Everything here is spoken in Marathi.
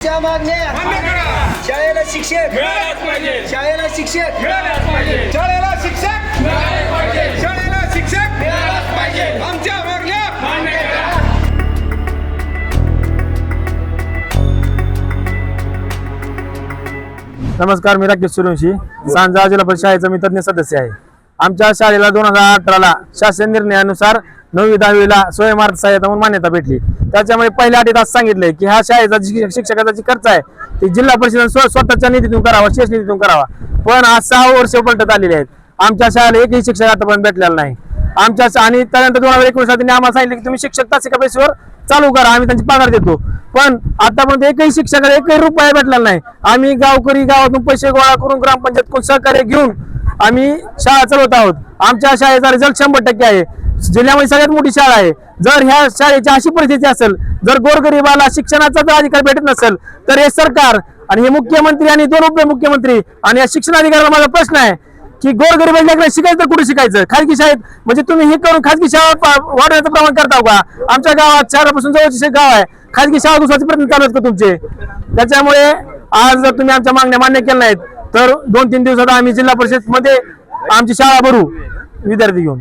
मागण्या. शाळेला शिक्षक. शाळेला शिक्षक. शाळेला शिक्षक. शाळेला शिक्षक. आमच्या मागण्या. नमस्कार मी राकेश सूर्यवंशी सांजा जिल्हा परिषद शाळेचा मी तज्ञ सदस्य आहे. आमच्या शाळेला दोन हजार अठराला शासन निर्णयानुसार नववी दहावीला स्वयंमार्ग सहायता म्हणून मान्यता भेटली. त्याच्यामुळे पहिल्या आठ असं सांगितलंय की हा शाळेचा शिक्षकाचा जी खर्च आहे ती जिल्हा परिषद स्वतःच्या निधीतून करावा शेष निधीतून करावा. पण आज सहा वर्ष पलटत आलेली आहेत. आमच्या शाळेला एकही शिक्षक आतापर्यंत भेटलेला नाही. आमच्या आणि त्यानंतर दोन हजार एकोणीस त्यांनी आम्हाला सांगितलं की तुम्ही शिक्षक तासिका पैसेवर चालू करा आम्ही त्यांची पगार देतो. पण आतापर्यंत एकही शिक्षकाला एकही रुपया भेटलेला नाही. आम्ही गावकरी गावातून पैसे गोळा करून ग्रामपंचायत सहकार्य घेऊन आम्ही शाळा चालवत आहोत. आमच्या शाळेचा रिझल्ट शंभर टक्के आहे. जिल्ह्यामध्ये सगळ्यात मोठी शाळा आहे. जर ह्या शाळेची अशी परिस्थिती असेल जर गोरगरिबाला शिक्षणाचा जर अधिकार भेटत नसेल तर हे सरकार आणि हे मुख्यमंत्री आणि दोन उपमुख्यमंत्री आणि या शिक्षणाधिकाऱ्याला माझा प्रश्न आहे की गोरगरीब शिकायचं कुठे शिकायचं? खाजगी शाळेत म्हणजे तुम्ही हे करून खाजगी शाळा वाढवण्याचं प्रमाण करता का? आमच्या गावात शहरापासून जवळचे गाव आहे. खाजगी शाळा दुसऱ्याचे प्रयत्न चालू आहेत का तुमचे? त्याच्यामुळे आज जर तुम्ही आमच्या मागण्या मान्य केल्या नाहीत तर दोन तीन दिवसात आम्ही जिल्हा परिषदमध्ये आमची शाळा भरू. विद्यार्थी घेऊन.